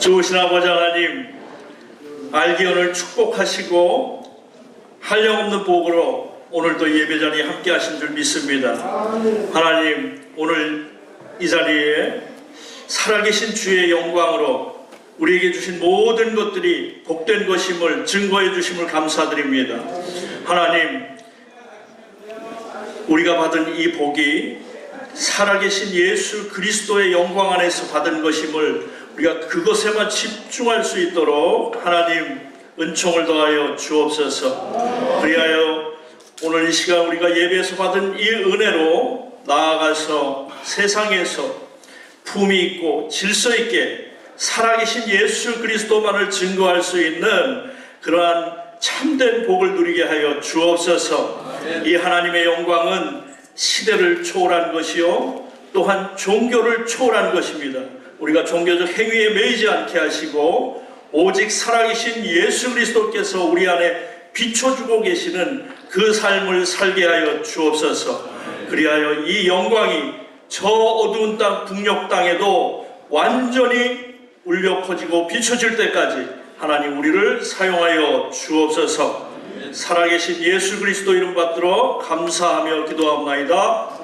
좋으신 아버지 하나님 알기 오늘 축복하시고 한량없는 복으로 오늘도 예배 자리에 함께 하신 줄 믿습니다. 하나님 오늘 이 자리에 살아계신 주의 영광으로 우리에게 주신 모든 것들이 복된 것임을 증거해 주심을 감사드립니다. 하나님 우리가 받은 이 복이 살아계신 예수 그리스도의 영광 안에서 받은 것임을 우리가 그것에만 집중할 수 있도록 하나님 은총을 더하여 주옵소서. 그리하여 오늘 이 시간 우리가 예배에서 받은 이 은혜로 나아가서 세상에서 품위 있고 질서 있게 살아계신 예수 그리스도만을 증거할 수 있는 그러한 참된 복을 누리게 하여 주옵소서. 이 하나님의 영광은 시대를 초월한 것이요 또한 종교를 초월한 것입니다. 우리가 종교적 행위에 매이지 않게 하시고 오직 살아계신 예수 그리스도께서 우리 안에 비춰주고 계시는 그 삶을 살게 하여 주옵소서. 그리하여 이 영광이 저 어두운 땅 북녘 땅에도 완전히 울려 퍼지고 비춰질 때까지 하나님 우리를 사용하여 주옵소서. 살아계신 예수 그리스도 이름 받들어 감사하며 기도합나이다.